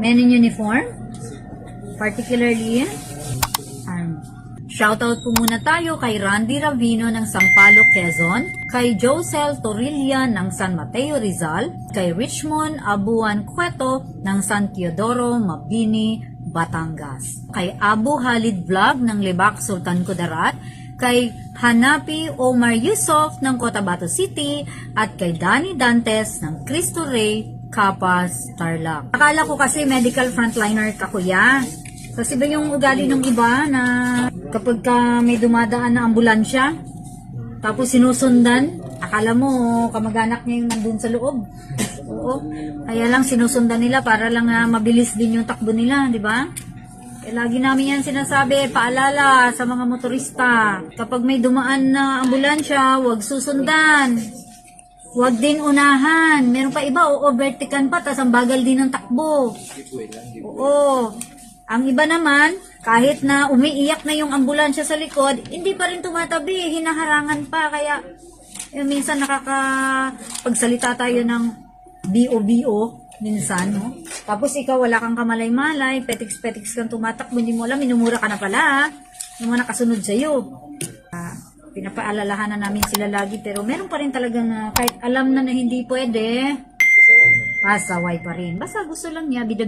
men in uniform, particularly um, Shoutout po muna tayo kay Randy Ravino ng Sampalo, Quezon, kay Josel Torilla ng San Mateo, Rizal, kay Richmond Abuan Cueto ng San Teodoro, Mabini, Batangas, kay Abu Halid Vlog ng Libak, Sultan Kudarat, kay Hanapi Omar Yusof ng Cotabato City, at kay Danny Dantes ng Cristo Rey, Capas, Tarlac. Akala ko kasi medical frontliner ka kuya. Kasi ba yung ugali ng iba na kapag ka may dumadaan na ambulansya, tapos sinusundan, akala mo kamag-anak niya yung nandun sa loob. Oo. Kaya lang sinusundan nila para lang ah, mabilis din yung takbo nila, di ba? Eh, lagi namin yan sinasabi, paalala sa mga motorista. Kapag may dumaan na ambulansya, huwag susundan. Huwag din unahan. Meron pa iba, o-overtaken pa, tas ang bagal din ng takbo. Oo. Ang iba naman, kahit na umiiyak na yung ambulansya sa likod, hindi pa rin tumatabi, hinaharangan pa. Kaya, eh, minsan nakakapagsalita tayo ng BO-BO, minsan, no? Tapos ikaw, wala kang kamalay-malay, petiks-petiks kang tumatakbo, hindi mo alam, minumura ka na pala, ha? Yung mga nakasunod sa'yo. Ah, pinapaalalahanan namin sila lagi, pero meron pa rin talagang, ah, kahit alam na na hindi pwede, pasaway pa rin. Basta gusto lang niya, bidabid